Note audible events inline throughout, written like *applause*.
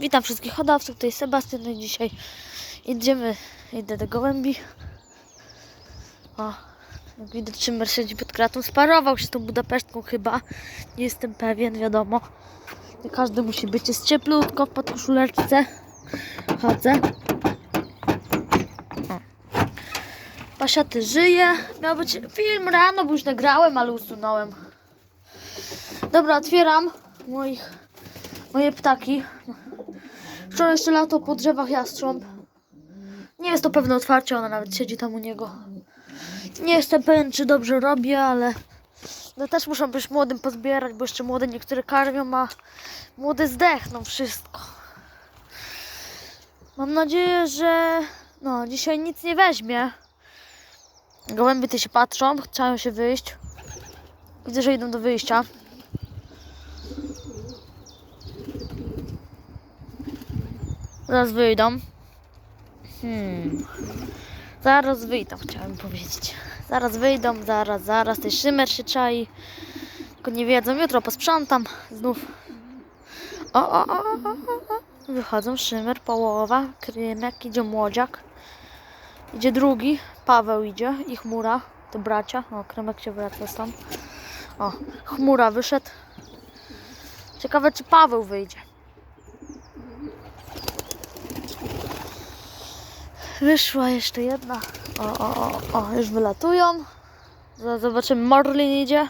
Witam wszystkich hodowców, tutaj Sebastian no i dzisiaj idziemy, idę do gołębi. O, jak widać Szymer siedzi pod kratą, sparował się z tą Budapesztką chyba, nie jestem pewien, wiadomo. Każdy musi być, jest cieplutko w podkoszuleczce, chodzę. Pasiaty żyje, miał być film rano, bo już nagrałem, ale usunąłem. Dobra, otwieram moich, moje ptaki. Wczoraj jeszcze lato po drzewach jastrząb. Nie jest to pewne otwarcie, ona nawet siedzi tam u niego. Nie jestem pewien, czy dobrze robię, ale no też muszę być młodym pozbierać, bo jeszcze młode niektóre karmią, a młode zdechną wszystko. Mam nadzieję, że no dzisiaj nic nie weźmie. Gołębie te się patrzą, chciają się wyjść. Widzę, że idą do wyjścia. Zaraz wyjdą. Hmm. Zaraz wyjdą, chciałem powiedzieć. Zaraz wyjdą, zaraz, zaraz. Ten szymer się czai. Tylko nie wiedzą. Jutro posprzątam znów. O, o, o, o, o. Wychodzą szymer, połowa, krymek, idzie młodziak. Idzie drugi, Paweł idzie i chmura. To bracia. O, krymek się wraca sam. O, chmura wyszedł. Ciekawe, czy Paweł wyjdzie. Wyszła jeszcze jedna. O, o, o, o, już wylatują. Zobaczymy, Morlin idzie.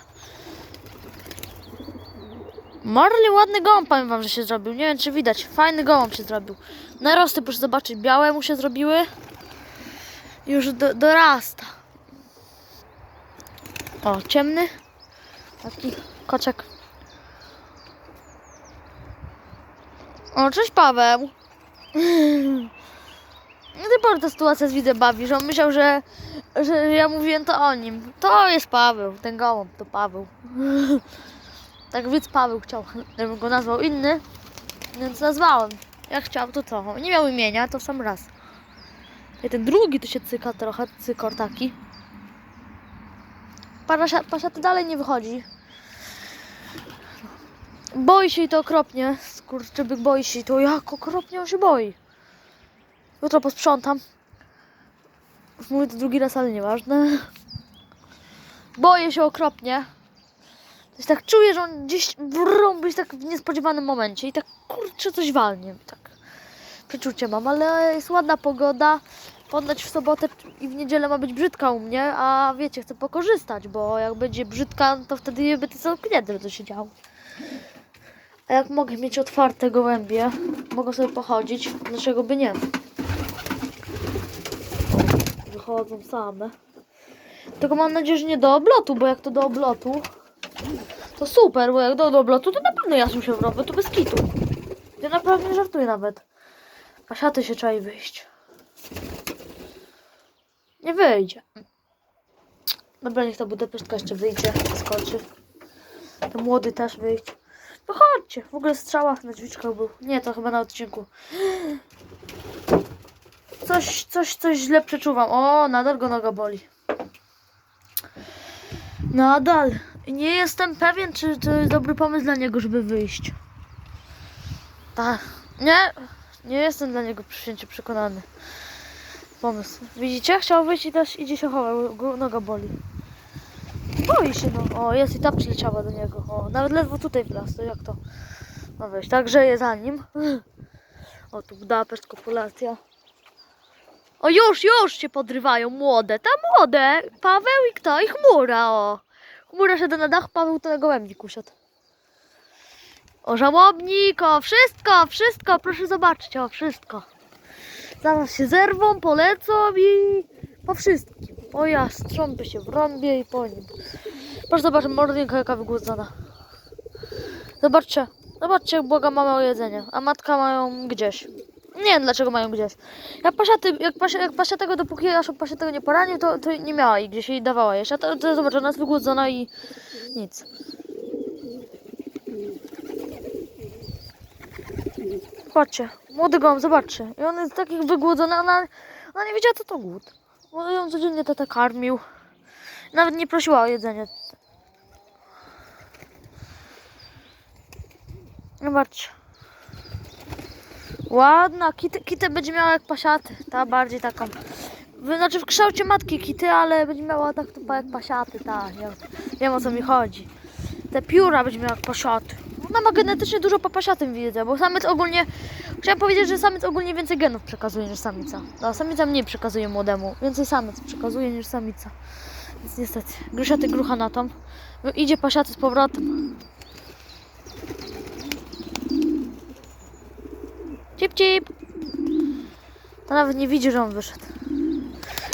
Morlin ładny gołąb, powiem wam, że się zrobił. Nie wiem, czy widać. Fajny gołąb się zrobił. Narosty, proszę zobaczyć, białe mu się zrobiły. Już do, dorasta. O, ciemny. Taki koczek. O, cześć Paweł. *laughs* No ty ta sytuacja z widzę bawi, że on myślał, że, że ja mówiłem to o nim. To jest Paweł, ten gołąb to Paweł. *laughs* tak widz Paweł chciał, żebym go nazwał inny, więc nazwałem. Jak chciał, to co? Nie miał imienia, to sam raz. I ten drugi to się cyka trochę, cykor taki. Pasia, pasia to dalej nie wychodzi. Boi się i to okropnie. Skurczybyk boi się i to jak okropnie on się boi. Jutro posprzątam. Mówię to drugi raz, ale nieważne. Boję się okropnie. Coś tak czuję, że on gdzieś wrąbyś tak w niespodziewanym momencie i tak kurczę coś walnie. Tak przeczucie mam, ale jest ładna pogoda. Ponoć w sobotę i w niedzielę ma być brzydka u mnie, a wiecie, chcę pokorzystać, bo jak będzie brzydka, to wtedy będę zamknięte, co się działo. A jak mogę mieć otwarte gołębie, mogę sobie pochodzić, dlaczego by nie? Wychodzą same. Tylko mam nadzieję, że nie do oblotu, bo jak to do oblotu, to super, bo jak do, do oblotu, to na pewno ja się wrobię, to bez kitu. Ja naprawdę nie żartuję nawet. Pasiaty się czai wyjść. Nie wyjdzie. Dobra, niech ta Budapesztka jeszcze wyjdzie, skoczy. Ten młody też wyjść. No chodźcie, w ogóle strzała na drzwiczkach był. Nie, to chyba na odcinku. Coś, coś, coś źle przeczuwam. O, nadal go noga boli. Nadal. Nie jestem pewien, czy to jest dobry pomysł dla niego, żeby wyjść. Tak. Nie, nie jestem dla niego święcie przekonany. Pomysł. Widzicie? Chciał wyjść i też idzie się chował. Go noga boli. Boi się, no. O, jest i ta przyleciała do niego. O, nawet ledwo tutaj wlazł. To jak to ma wejść? Także jest za nim. O, tu Budapeszt, kopulacja. O, już, już się podrywają młode. Ta młode. Paweł i kto? I chmura, o. Chmura szedł na dach, Paweł to na gołębnik usiadł. O, żałobnik, o, wszystko, wszystko, proszę zobaczyć, o, wszystko. Zaraz się zerwą, polecą i po wszystkim. O ja, strząpy się w rąbie i po nim. Proszę zobaczyć, mordynka jaka wygłodzona. Zobaczcie, zobaczcie jak Boga mama o jedzenie, a matka mają gdzieś. Nie wiem dlaczego mają gdzieś. Jak Pasia, ty, jak Pasia, jak Pasia tego, dopóki aż Pasia tego nie poranił, to, to nie miała jej gdzieś jej dawała jeść. A to, to zobacz, ona jest wygłodzona i nic. Patrzcie, młody gołąb, zobaczcie. I on jest taki wygłodzony, ona, ona nie wiedziała co to głód. On ją codziennie tata karmił. Nawet nie prosiła o jedzenie. Zobaczcie. Ładna, kitę, kitę będzie miała jak pasiaty. Ta bardziej taką. Znaczy w kształcie matki kity, ale będzie miała tak to jak pasiaty, ta. Wiem, wiem o co mi chodzi. Te pióra będzie miała jak pasiaty. Ona ma genetycznie dużo po pasiatym widzę, bo samiec ogólnie. Chciałem powiedzieć, że samiec ogólnie więcej genów przekazuje niż samica. No, samica mniej przekazuje młodemu. Więcej samiec przekazuje niż samica. Więc niestety. Grusiaty grucha na tą. No, Idzie pasiaty z powrotem. Cip, cip. To nawet nie widzi, że on wyszedł.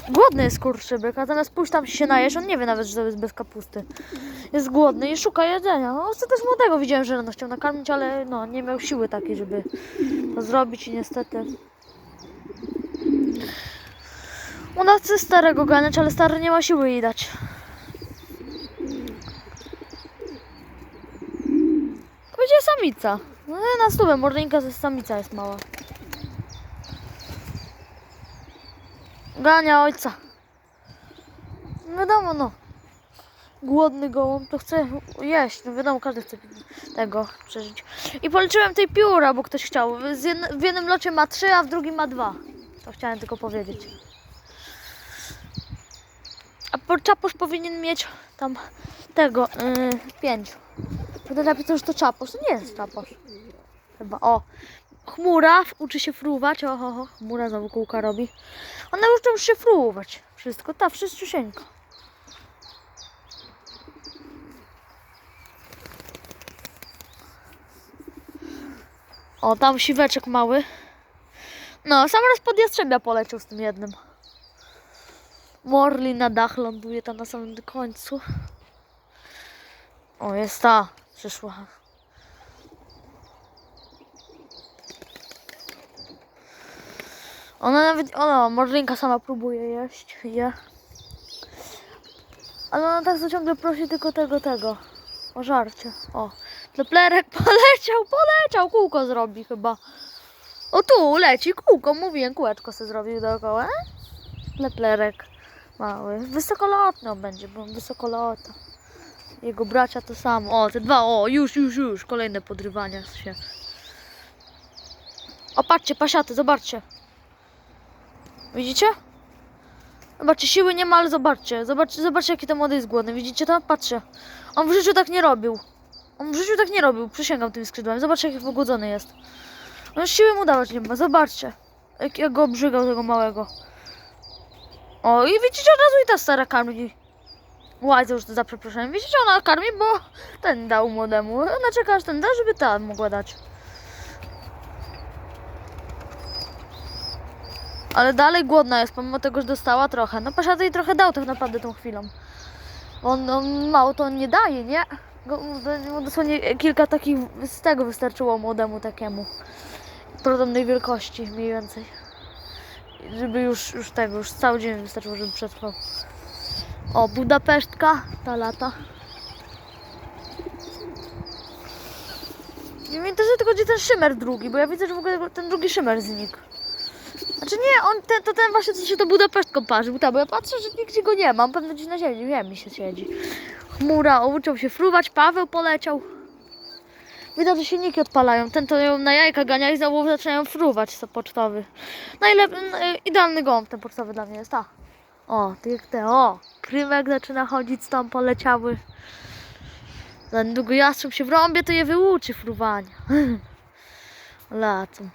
Głodny jest kurczybyk, a zamiast pójść tam się najesz, on nie wie nawet, że to jest bez kapusty. Jest głodny i szuka jedzenia. No, co też młodego widziałem, że rano chciał nakarmić, ale no, nie miał siły takiej, żeby to zrobić i niestety... Ona chce starego ganiać, ale stary nie ma siły jej dać. To będzie samica. No na stówę, mordynka ze samica jest mała. Gania ojca. Wiadomo no. Głodny gołąb to chce jeść. No wiadomo, każdy chce tego przeżyć. I policzyłem tej pióra, bo ktoś chciał. W jednym locie ma trzy, a w drugim ma dwa. To chciałem tylko powiedzieć. A czapusz powinien mieć tam tego, yy, pięć. Będę napisał, że to czaposz. To nie jest czaposz. Chyba, o. Chmura uczy się fruwać. Oho, oho. chmura znowu kółka robi. One uczą się fruwać. Wszystko, ta, wszystko. O, tam siweczek mały. No, sam raz pod jastrzębia poleciał z tym jednym. Morli na dach ląduje tam na samym końcu. O, jest ta. Przyszła. Ona nawet, ona, morlinka sama próbuje jeść, je. Ale ona tak to ciągle prosi tylko tego, tego. O żarcie. O. Tleplerek *laughs* poleciał, poleciał, kółko zrobi chyba. O tu leci kółko, mówiłem, kółeczko se zrobił dookoła. Tleplerek mały. Wysokolotny on będzie, bo wysokolota. Jego bracia to samo. O, te dwa, o, już, już, już. Kolejne podrywania się. O, patrzcie, pasiaty, zobaczcie. Widzicie? Zobaczcie, siły nie ma, ale zobaczcie. Zobaczcie, zobaczcie jaki ten młody jest głodny. Widzicie to? Patrzcie. On w życiu tak nie robił. On w życiu tak nie robił. Przysięgam tym skrzydłem. Zobaczcie, jaki wygłodzony jest. On już siły mu dawać nie ma. Zobaczcie. Jak ja go obrzygał, tego małego. O, i widzicie, od razu i ta stara karmi. Łajza już to za przeproszeniem. Widzicie, ona karmi, bo ten dał młodemu. Ona czeka, aż ten da, żeby ta mogła dać. Ale dalej głodna jest, pomimo tego, że dostała trochę. No pasiaty jej trochę dał tak naprawdę tą chwilą. On, on mało to nie daje, nie? Dosłownie kilka takich z tego wystarczyło młodemu takiemu. Podobnej wielkości mniej więcej. Żeby już, już tego, już cały dzień wystarczyło, żeby przetrwał. O, Budapesztka, ta lata. Nie wiem też tylko gdzie ten szymer drugi, bo ja widzę, że w ogóle ten drugi szymer znikł. Znaczy nie, on ten, to ten właśnie co się do Budapesztką parzył, bo ja patrzę, że nigdzie go nie ma, on pewno gdzieś na ziemi, wiem, mi się siedzi. Chmura, uczył się fruwać, Paweł poleciał. Widać, że silniki odpalają, ten to ją na jajka gania i znowu zaczynają fruwać, co pocztowy. Najlepszy, idealny gołąb ten pocztowy dla mnie jest, ta. O, jak te, o, krymek zaczyna chodzić, stąd poleciały. Za niedługo jastrząb się wrąbie, to je wyuczy fruwania. *laughs* Lecą.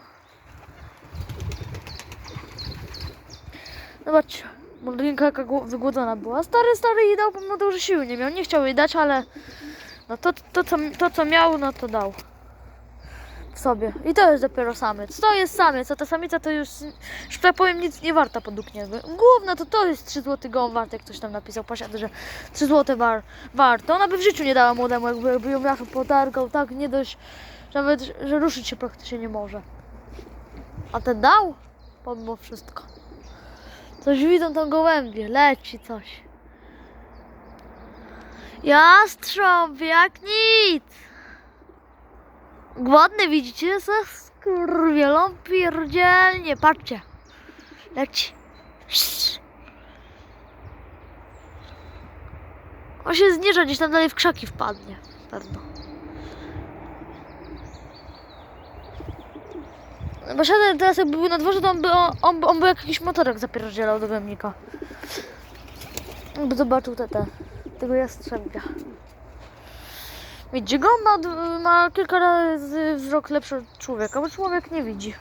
Zobaczcie, Molinka jaka gło- wygłodzona była. Stary, stary jej dał, tego, że siły nie miał. Nie chciał jej dać, ale no to, to, co, to co miał, no to dał. W sobie. I to jest dopiero samiec. To jest samiec, a ta samica to już, już tak powiem, nic nie warta podług niego. Główna to to jest 3 zł gołąb wart, jak ktoś tam napisał, posiada, że 3 zł war, warte. Ona by w życiu nie dała młodemu, jakby, jakby ją Jaszu potargał, tak, nie dość, nawet, że ruszyć się praktycznie nie może. A ten dał? Pomimo wszystko. Coś widzą tam gołębie, leci coś. Jastrząb, jak nic. Głodny widzicie, co skurwielą pierdzielnie, patrzcie. Leci. On się zniża, gdzieś tam dalej w krzaki wpadnie, pewno. Bo szedłem teraz jakby był na dworze, to on by, on, by- on by jak jakiś motorek zapierdzielał do głębnika. Jakby zobaczył te, te, tego jastrzębia. Widzi go? Ma, ma kilka razy wzrok lepszy od człowieka, bo człowiek nie widzi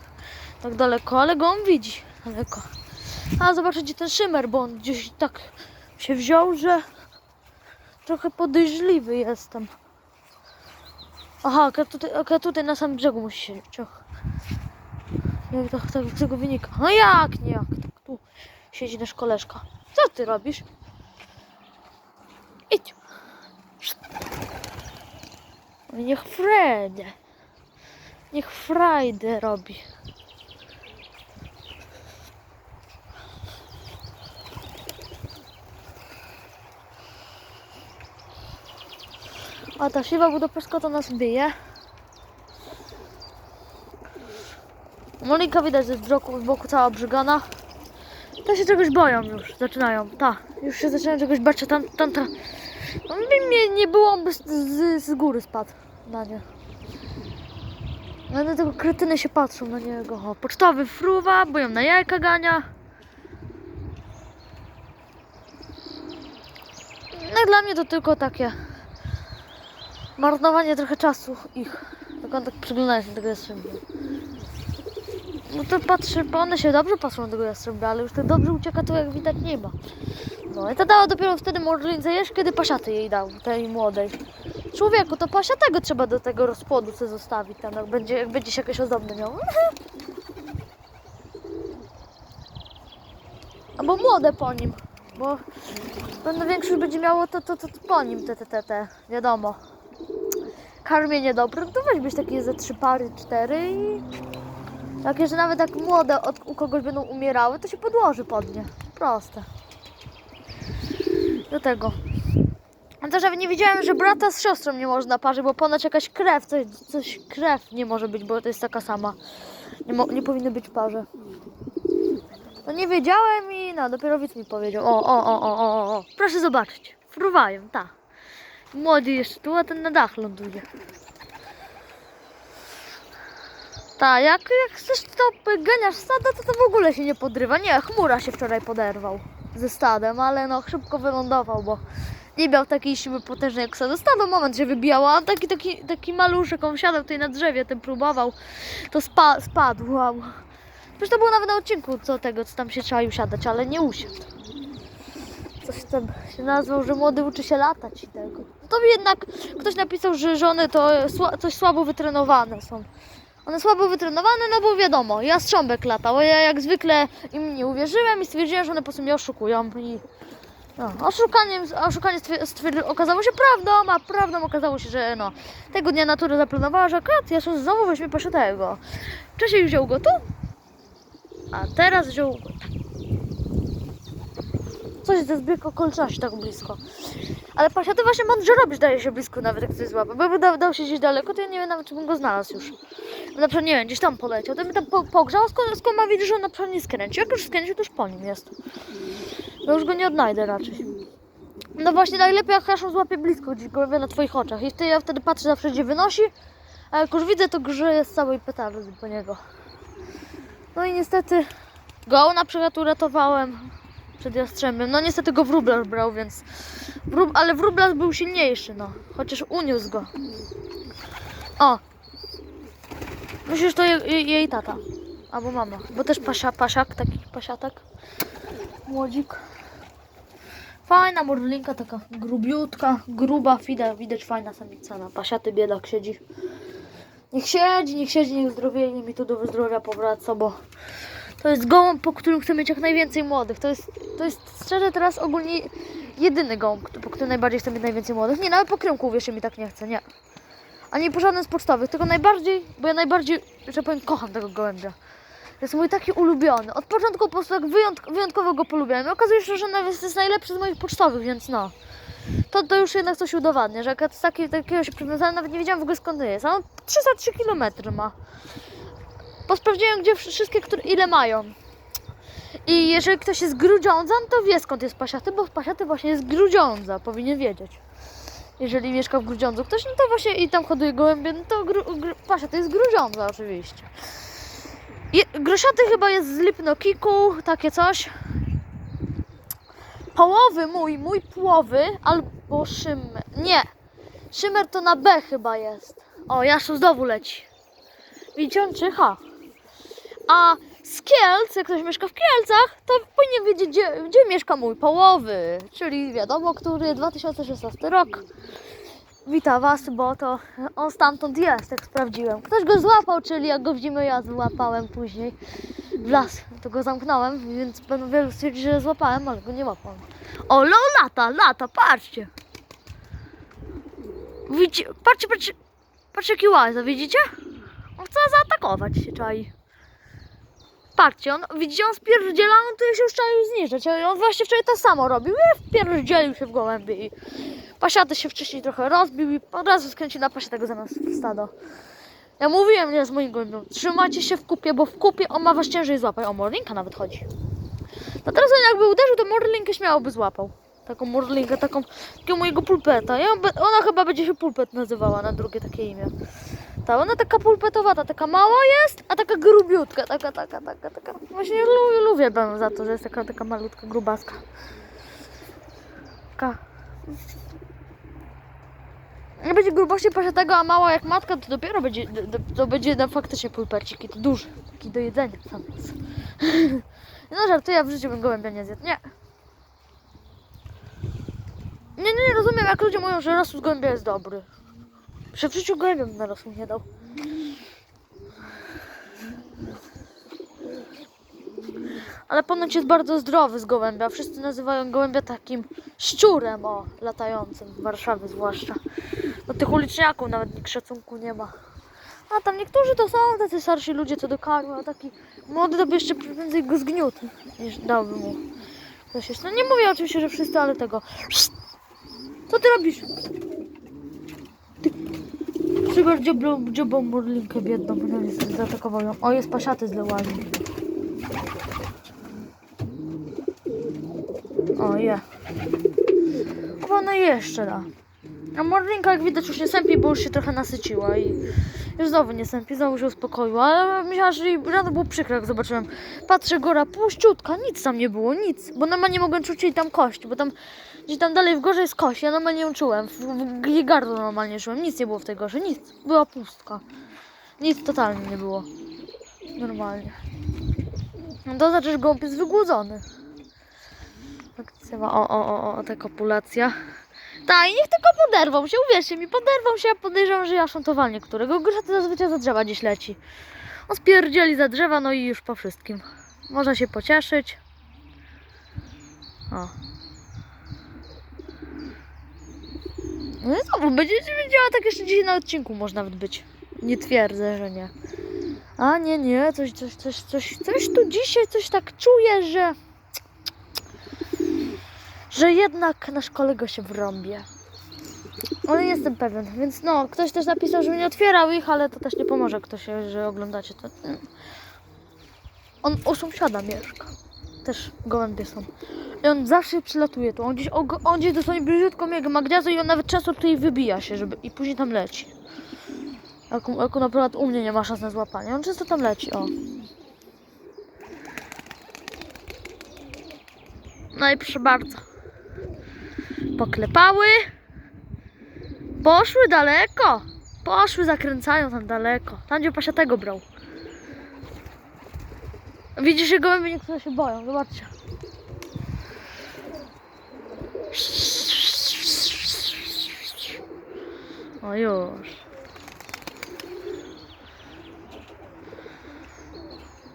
tak daleko, ale go on widzi daleko. A zobaczycie ten szymer, bo on gdzieś tak się wziął, że trochę podejrzliwy jestem. Aha, tutaj, tutaj na samym brzegu musi siedzieć. Ciach. Jak tak, tak z tego wynika? No jak nie jak? Tak tu siedzi nasz koleżka. Co ty robisz? Idź. Niech Fred. Niech Friday robi. A ta siwa budapeszka to nas bije. Monika widać, że z boku, z boku cała brzygana. To się czegoś boją już, zaczynają. Ta, już się zaczynają czegoś bać, że tam, tam, No, by mnie nie było, on by z, z, z góry spadł na nie. Ale tego kretyny się patrzą na niego. O, pocztowy fruwa, bo ją na jajka gania. No dla mnie to tylko takie marnowanie trochę czasu ich. Jak on tak przygląda się tego jastrzębia. No to patrzy, bo one się dobrze patrzą na tego jastrzębia, ale już tak dobrze ucieka to jak widać nie ma. No i to dała dopiero wtedy możliwe jesz, kiedy pasiaty jej dał, tej młodej. Człowieku, to pasiatego trzeba do tego rozpłodu sobie zostawić tam, jak będzie, jak będzie jakieś ozdobne miał. *laughs* Albo młode po nim, bo będę większość będzie miało to, to, to, to po nim, te, te, te, te, wiadomo. Karmienie dobre, no to weź takie ze trzy pary, cztery i takie, że nawet jak młode od, u kogoś będą umierały, to się podłoży pod nie. Proste. Do tego. A też nawet nie wiedziałem, że brata z siostrą nie można parzyć, bo ponoć jakaś krew, coś, coś krew nie może być, bo to jest taka sama. Nie, mo, nie być parze. No nie wiedziałem i no, dopiero widz mi powiedział. O, o, o, o, o, o. Proszę zobaczyć. Fruwają, tak. Młody jeszcze tu, a ten na dach ląduje. Tak, jak, jak chcesz to ganiasz stada, to to w ogóle się nie podrywa. Nie, chmura się wczoraj poderwał ze stadem, ale no szybko wylądował, bo nie miał takiej siły potężnej jak stado. Stado moment się wybijało, a taki, taki, taki maluszek, on siadał tutaj na drzewie, ten próbował, to spa, spadł, wow. Przecież to było nawet na odcinku co tego, co tam się czaił siadać, ale nie usiadł. Coś tam się nazwał, że młody uczy się latać i tego. To jednak ktoś napisał, że żony to coś słabo wytrenowane są. One słabo wytrenowane, no bo wiadomo, jastrząbek latał, a ja jak zwykle im nie uwierzyłem i stwierdziłem, że one po prostu mnie oszukują i no, oszukanie stwier- stwier- okazało się prawdą, a prawdą okazało się, że no, tego dnia natura zaplanowała, że akurat Jason znowu weźmie paszetego. Wcześniej wziął go tu, a teraz wziął go tam. Coś ze zbieg okoliczności tak blisko. Ale pasiaty właśnie mądrze robisz, daje się blisko nawet jak coś złapał. Bo jakby dał, się gdzieś daleko, to ja nie wiem nawet, czy bym go znalazł już. Na przykład, nie wiem, gdzieś tam poleciał, to bym tam po, pogrzał, skąd, skąd ma widzieć, że on na przykład nie skręcił. Jak już skręcił, to już po nim jest. No już go nie odnajdę raczej. No właśnie, najlepiej jak Haszą złapie blisko, gdzieś go na twoich oczach. I wtedy ja wtedy patrzę zawsze, gdzie wynosi, a jak już widzę, to grzeje z całej petardy po niego. No i niestety go na przykład uratowałem przed jastrzębiem. No niestety go wróblarz brał, więc... Wrób, ale wróblarz był silniejszy, no. Chociaż uniósł go. O! Myślę, że to jej, jej, tata. Albo mama. Bo też pasia, pasiak, taki pasiatek. Młodzik. Fajna morlinka, taka grubiutka, gruba, widać, widać fajna samica na pasiaty biedak siedzi. Niech siedzi, niech siedzi, niech zdrowieje, niech mi tu do wyzdrowia powraca, bo to jest gołąb, po którym chcę mieć jak najwięcej młodych. To jest, to jest szczerze teraz ogólnie jedyny gołąb, po którym najbardziej chcę mieć najwięcej młodych. Nie, nawet po krymku wiesz, mi tak nie chce, nie. Ani po żadnym z pocztowych, tylko najbardziej, bo ja najbardziej, że powiem, kocham tego gołębia. To jest mój taki ulubiony. Od początku po prostu tak wyjątk, wyjątkowo go polubiłem. I okazuje się, że nawet jest najlepszy z moich pocztowych, więc no. To, to już jednak coś udowadnia, że jak z taki, takiego się przywiązałem, nawet nie wiedziałam w ogóle skąd jest. A on 303 km ma. Bo sprawdziłem, gdzie wsz- wszystkie, które, ile mają. I jeżeli ktoś jest grudziądza, no to wie skąd jest pasiaty, bo pasiaty właśnie jest grudziądza, powinien wiedzieć. Jeżeli mieszka w Grudziądzu ktoś, no to właśnie i tam hoduje gołębie, no to gru, gru, pasiaty jest grudziądza oczywiście. Je, grosiaty chyba jest z Lipnokiku, takie coś. Połowy mój, mój połowy, albo szymer. Nie, szymer to na B chyba jest. O, Jaszu znowu leci. Widzicie, on czyha. A z Kielc, jak ktoś mieszka w Kielcach, to powinien wiedzieć, gdzie, gdzie mieszka mój połowy. Czyli wiadomo, który 2016 rok. Witam Was, bo to on stamtąd jest, jak sprawdziłem. Ktoś go złapał, czyli jak go w zimę ja złapałem później w las, to go zamknąłem, więc będą wielu stwierdzić, że złapałem, ale go nie łapałem. O, lata, lata, patrzcie. Widzicie, patrzcie, patrzcie, patrzcie jaki łaza, widzicie? On chce zaatakować się czai. Patrzcie, on, widzicie, on spierdziela, on tu się już czaił zniszczyć. On właśnie wczoraj to samo robił i wpierdzielił się w gołębie i pasiaty się wcześniej trochę rozbił i od razu skręcił na pasiatego zamiast w stado. Ja mówiłem, nie z moim gołębią, trzymajcie się w kupie, bo w kupie on ma was ciężej złapać. O, morlinka nawet chodzi. No teraz on jakby uderzył, to morlinkę śmiało by złapał. Taką morlinkę, taką, takiego mojego pulpeta. Ja, ona chyba będzie się pulpet nazywała na drugie takie imię. Ona taka pulpetowata, taka mała jest, a taka grubiutka, taka, taka, taka, taka. Właśnie lubię, lubię za to, że jest taka, taka malutka grubaska. Taka. Jak będzie grubości pasiatego, a mała jak matka, to dopiero będzie, d- d- to będzie na faktycznie pulpercik i to duży, taki do jedzenia sam. *laughs* No żartuję, ja w życiu bym gołębia nie zjadł, nie. Nie, nie, nie rozumiem, jak ludzie mówią, że rosół z gołębia jest dobry. Że w życiu bym na nie dał. Ale ponoć jest bardzo zdrowy z gołębia. Wszyscy nazywają gołębia takim szczurem, o, latającym w Warszawie zwłaszcza. Do tych uliczniaków nawet nikt szacunku nie ma. A tam niektórzy to są tacy starsi ludzie, co do karły, a taki młody to by jeszcze prędzej go zgniótł, niż dałby mu ktoś jeszcze. No nie mówię oczywiście, że wszyscy, ale tego. Co ty robisz? Dziobą, dziobą morlinkę biedną, nie jest zaatakował ją. O, jest pasiaty z lełami. O, je. Chyba no jeszcze da. A morlinka jak widać już nie sępi, bo już się trochę nasyciła i już znowu nie sępi, znowu się uspokoiła. Ale myślałam, że rano było przykro, jak zobaczyłem. Patrzę, góra puściutka, nic tam nie było, nic. Bo normalnie mogłem czuć jej tam kość, bo tam gdzieś tam dalej w gorze jest kość, ja normalnie ją czułem. W, w gardło normalnie czułem, nic nie było w tej gorze, nic. Była pustka. Nic totalnie nie było. Normalnie. No To znaczy, że gołąb jest wygłodzony. Ma, o, o, o, o, ta kopulacja. Tak, i niech tylko poderwał się, uwierzcie mi, poderwał się, ja podejrzewam, że ja szantowalnie którego. Grosza to zazwyczaj za drzewa gdzieś leci. On spierdzieli za drzewa, no i już po wszystkim. Można się pocieszyć. O. No znowu, będziecie wiedziała, tak jeszcze dzisiaj na odcinku można nawet być. Nie twierdzę, że nie. A nie, nie, coś, coś, coś, coś, coś tu dzisiaj, coś tak czuję, że... Że jednak nasz kolega się wrąbie. Ale jestem pewien, więc no, ktoś też napisał, że nie otwierał ich, ale to też nie pomoże, ktoś, że oglądacie to. On u sąsiada mieszka. Też gołębie są. I on zawsze przylatuje tu. On gdzieś, on, on gdzieś dosłownie bliziutko mnie ma i on nawet często tutaj wybija się, żeby i później tam leci. Jak, jak na przykład u mnie nie ma szans na złapanie. On często tam leci, o. No i proszę bardzo. Poklepały. Poszły daleko. Poszły, zakręcają tam daleko. Tam, gdzie pasiatego brał. Widzisz, że gołębie niektóre się boją. Zobaczcie. O już.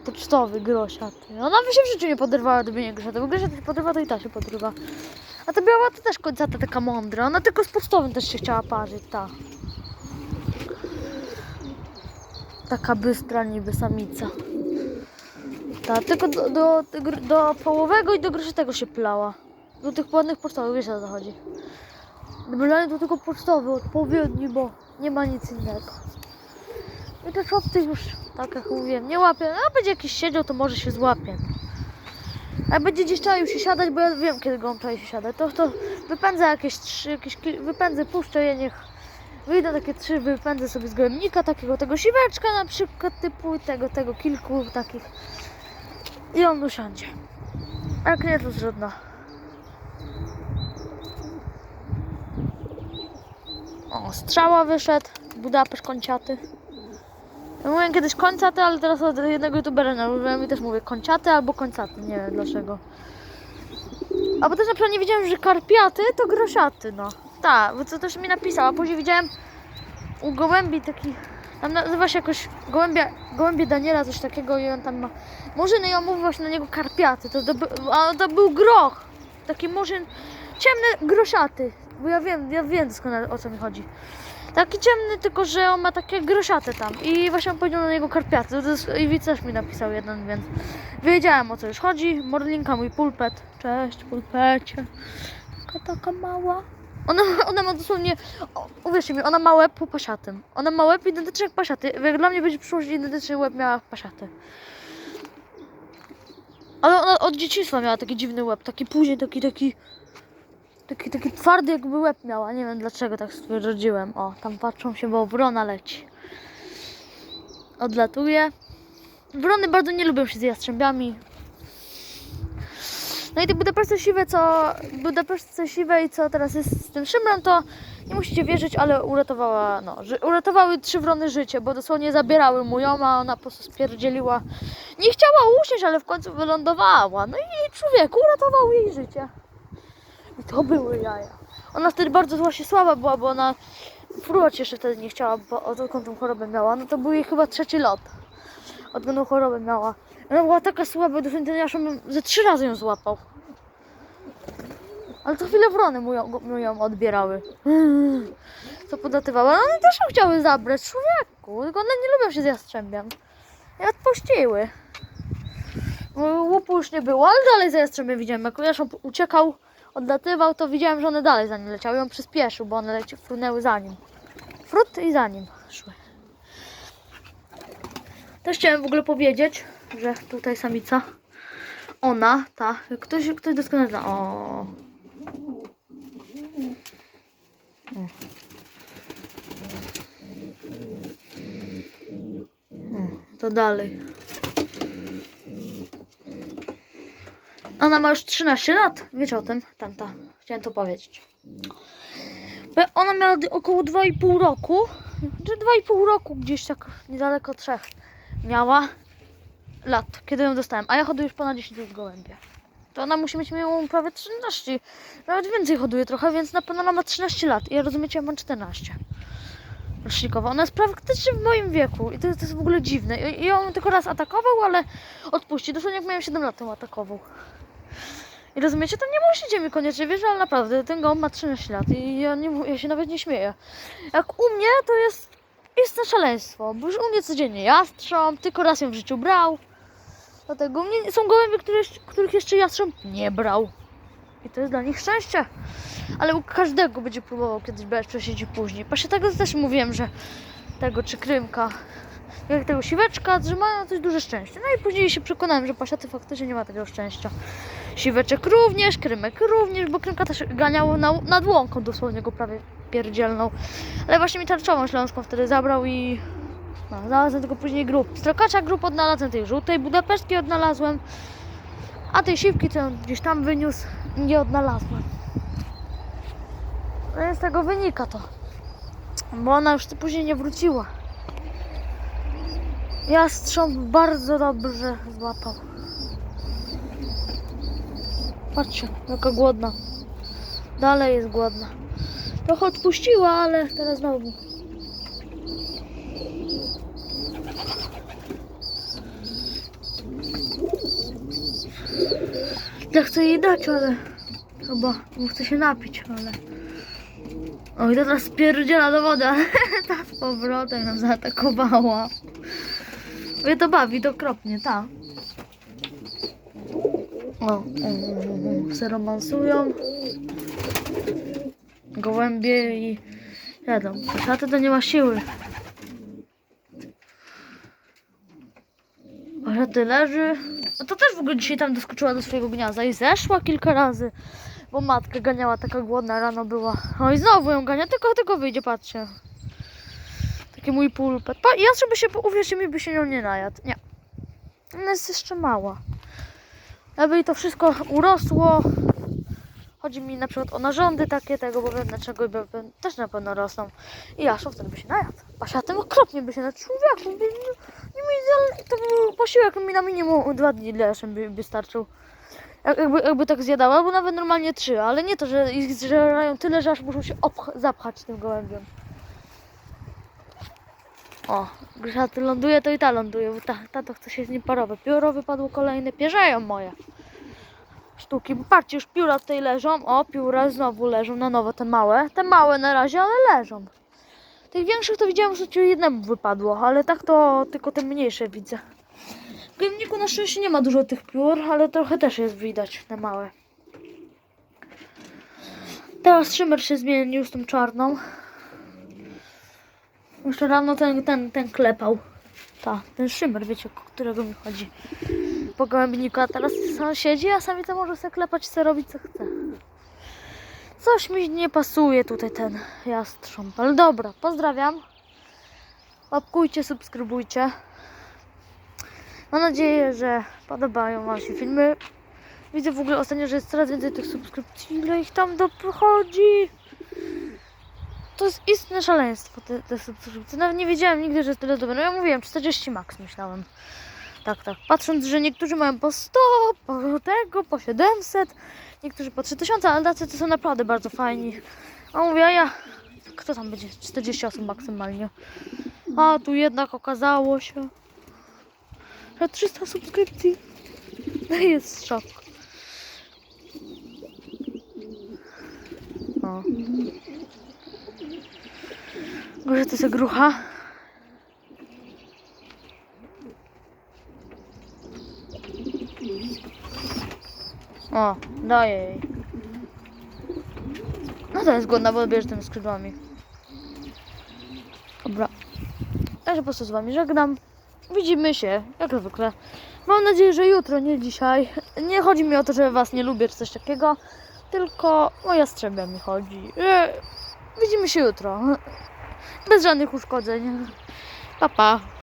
Pocztowy grosiaty. Ona by się w życiu nie poderwała, gdyby nie grosiaty. Bo grosiaty się podrywa, to i ta się podrywa. A ta biała to też końcata taka mądra. Ona tylko z pocztowym też się chciała parzyć, ta. Taka bystra niby samica. Ta, tylko do, do, do, do połowego i do groszetego się plała. Do tych ładnych pocztowych, wiesz o co chodzi. Dla to tylko pocztowy, odpowiedni, bo nie ma nic innego. I te czopty już, tak jak mówiłem, nie łapię. A będzie jakiś siedział, to może się złapie. A będzie gdzieś czaił się siadać, bo ja wiem kiedy go czai się siadać, to, to wypędzę jakieś trzy, jakieś, wypędzę, puszczę je, niech Wyjdę takie trzy, wypędzę sobie z gołębnika, takiego tego siweczka na przykład, typu tego, tego kilku takich. I on usiądzie. Jak nie, to trudno. O, strzała wyszedł, Budapeszt końcaty. Ja mówiłem kiedyś końcaty, ale teraz od jednego youtubera nałożyłem i też mówię końcaty albo końcaty, nie wiem dlaczego. A bo też na przykład nie wiedziałem, że karpiaty to grosiaty, no. Tak, bo co też mi napisał, a później widziałem u gołębi taki, tam nazywa się jakoś gołębia, gołębie Daniela, coś takiego i on tam ma. Murzyn i on mówi właśnie na niego karpiaty, to, to, a to był groch, taki murzyn, ciemny grosiaty, bo ja wiem, ja wiem doskonale o co mi chodzi. Taki ciemny, tylko że on ma takie grosiate tam. I właśnie on powiedział na niego karpiaty, i widz też mi napisał jeden, więc wiedziałem o co już chodzi, Morlinka, mój pulpet, cześć pulpecie, taka taka mała. Ona, ona ma dosłownie, o, uwierzcie mi, ona ma łeb po pasiatym. Ona ma łeb identyczny jak pasiaty. Dla mnie będzie przyszłość identyczny łeb miała pasiaty. Ale ona od dzieciństwa miała taki dziwny łeb, taki później, taki, taki, taki, taki twardy jakby łeb miała. Nie wiem dlaczego tak stwierdziłem. O, tam patrzą się, bo wrona leci. Odlatuje. Wrony bardzo nie lubią się z jastrzębiami. No i te Budapeszcze siwe, co Budapeszcze siwe i co teraz jest z tym szymrem, to nie musicie wierzyć, ale uratowała, no, ży, uratowały trzy wrony życie, bo dosłownie zabierały mu ją, a ona po prostu spierdzieliła. Nie chciała usiąść, ale w końcu wylądowała. No i człowieku uratował jej życie. I to były jaja. Ona wtedy bardzo właśnie słaba była, bo ona fruwać jeszcze wtedy nie chciała, bo odkąd tą chorobę miała. No to był jej chyba trzeci lot. Odkąd tą chorobę miała. Ona była taka słaba, aż on ze trzy razy ją złapał. Ale co chwilę wrony mu ją, mu ją odbierały. *sighs* Co podatywały. Ale one też ją chciały zabrać człowieku. Tylko one nie lubią się z jastrzębiem. I odpuściły. No, Łupu już nie było, ale dalej za jastrzębiem widziałem. Jak on uciekał, odlatywał, to widziałem, że one dalej za nim leciały. I on przyspieszył, bo one leci, frunęły za nim. Frut i za nim szły. Też chciałem w ogóle powiedzieć, że tutaj samica, ona, ta, ktoś, ktoś doskonale zna. O. O, To dalej. Ona ma już 13 lat. Wiecie o tym? Tamta. Chciałem to powiedzieć. Ona miała około 2,5 roku. Czy 2,5 roku gdzieś tak niedaleko trzech miała lat, kiedy ją dostałem, a ja hoduję już ponad 10 lat gołębie. To ona musi mieć miałą prawie 13, nawet więcej hoduje trochę, więc na pewno ona ma 13 lat. I ja rozumiecie, ja mam 14 rocznikowo. Ona jest praktycznie w moim wieku i to, to jest w ogóle dziwne. I, on tylko raz atakował, ale odpuści. Dosłownie jak miałem 7 lat, to atakował. I rozumiecie, to nie musicie mi koniecznie wierzyć, ale naprawdę, ten gołąb ma 13 lat i ja, nie, ja się nawet nie śmieję. Jak u mnie, to jest to szaleństwo, bo już u mnie codziennie jastrząb, tylko raz ją w życiu brał. Dlatego mnie są gołębie, które, których jeszcze jastrząb nie brał. I to jest dla nich szczęście. Ale u każdego będzie próbował kiedyś brać czy później. Właśnie tego też mówiłem, że tego czy krymka, jak tego siweczka, że mają coś duże szczęście. No i później się przekonałem, że pasiaty faktycznie nie ma takiego szczęścia. Siweczek również, krymek również, bo krymka też ganiał na, nad łąką dosłownie go prawie pierdzielną. Ale właśnie mi tarczową śląską wtedy zabrał i no, znalazłem tylko później grup. Strokacza grup odnalazłem tej żółtej, budapeszskiej odnalazłem, a tej siwki, co on gdzieś tam wyniósł, nie odnalazłem. No z tego wynika to, bo ona już później nie wróciła. Jastrząb bardzo dobrze złapał. Patrzcie, jaka głodna. Dalej jest głodna. Trochę odpuściła, ale teraz znowu. Ja chcę jej dać, ale chyba bo chcę się napić, ale... O, i teraz spierdziela do wody, ale *laughs* ta z powrotem nam zaatakowała. Mnie to bawi, to okropnie, ta. O, o, o, o, se romansują. Gołębie i jadą. Paszaty to nie ma siły. Paszaty leży. No to też w ogóle dzisiaj tam doskoczyła do swojego gniazda i zeszła kilka razy. Bo matka ganiała taka głodna, rano była. O i znowu ją gania, tylko tylko wyjdzie, patrzcie. Taki mój pulpet. Pa, ja żeby się, uwierzcie mi, by się nią nie najadł. Nie. Ona jest jeszcze mała. Aby to wszystko urosło. Chodzi mi na przykład o narządy takie tego, bo wiem dlaczego by, by, też na pewno rosną. I Jaszu wtedy by się najadł. Basia tym okropnie by się najadł. Człowieku, by, mi, to był posiłek mi na minimum dwa dni dla by, by starczył. Jak- Jakby, jakby tak zjadała, albo nawet normalnie trzy, ale nie to, że ich zżerają tyle, że aż muszą się zapchać tym gołębiem. O, Grzaty ląduje, to i ta ląduje, bo ta, ta to chce się z nim parować. Pióro wypadło kolejne, pierzeją moje sztuki. Bo patrzcie, już pióra tutaj leżą. O, pióra znowu leżą na nowo, te małe. Te małe na razie, ale leżą. Tych większych to widziałem, że ci jednemu wypadło, ale tak to tylko te mniejsze widzę. W gojowniku na szczęście nie ma dużo tych piór, ale trochę też jest widać, te małe. Teraz szymer się zmienił z tą czarną. Jeszcze rano ten, ten, ten klepał. Ta, ten szymer, wiecie, o którego mi chodzi. Po gołębniku, a teraz sam siedzi, a sami to może sobie klepać, sobie robić co chce. Coś mi nie pasuje tutaj ten jastrząb, ale dobra, pozdrawiam. Łapkujcie, subskrybujcie. Mam nadzieję, że podobają Wam się filmy. Widzę w ogóle ostatnio, że jest coraz więcej tych subskrypcji. Ile ich tam dochodzi? To jest istne szaleństwo, te, te subskrypcje. Nawet nie wiedziałem nigdy, że tyle to będą. Ja mówiłem, 40 max myślałem. Tak, tak. Patrząc, że niektórzy mają po 100, po tego, po 700, niektórzy po 3000, ale tacy to są naprawdę bardzo fajni. A mówię, a ja, kto tam będzie? 40 osób maksymalnie. A tu jednak okazało się, że 300 subskrypcji. *laughs* No jest szok. O. Może to jest grucha? O, daję jej. No to jest głodna, bo bierze tymi skrzydłami. Dobra. Się po prostu z wami żegnam. Widzimy się, jak zwykle. Mam nadzieję, że jutro, nie dzisiaj. Nie chodzi mi o to, że was nie lubię czy coś takiego, tylko o jastrzębia mi chodzi. E, Widzimy się jutro. Bez żadnych uszkodzeń. Pa, pa.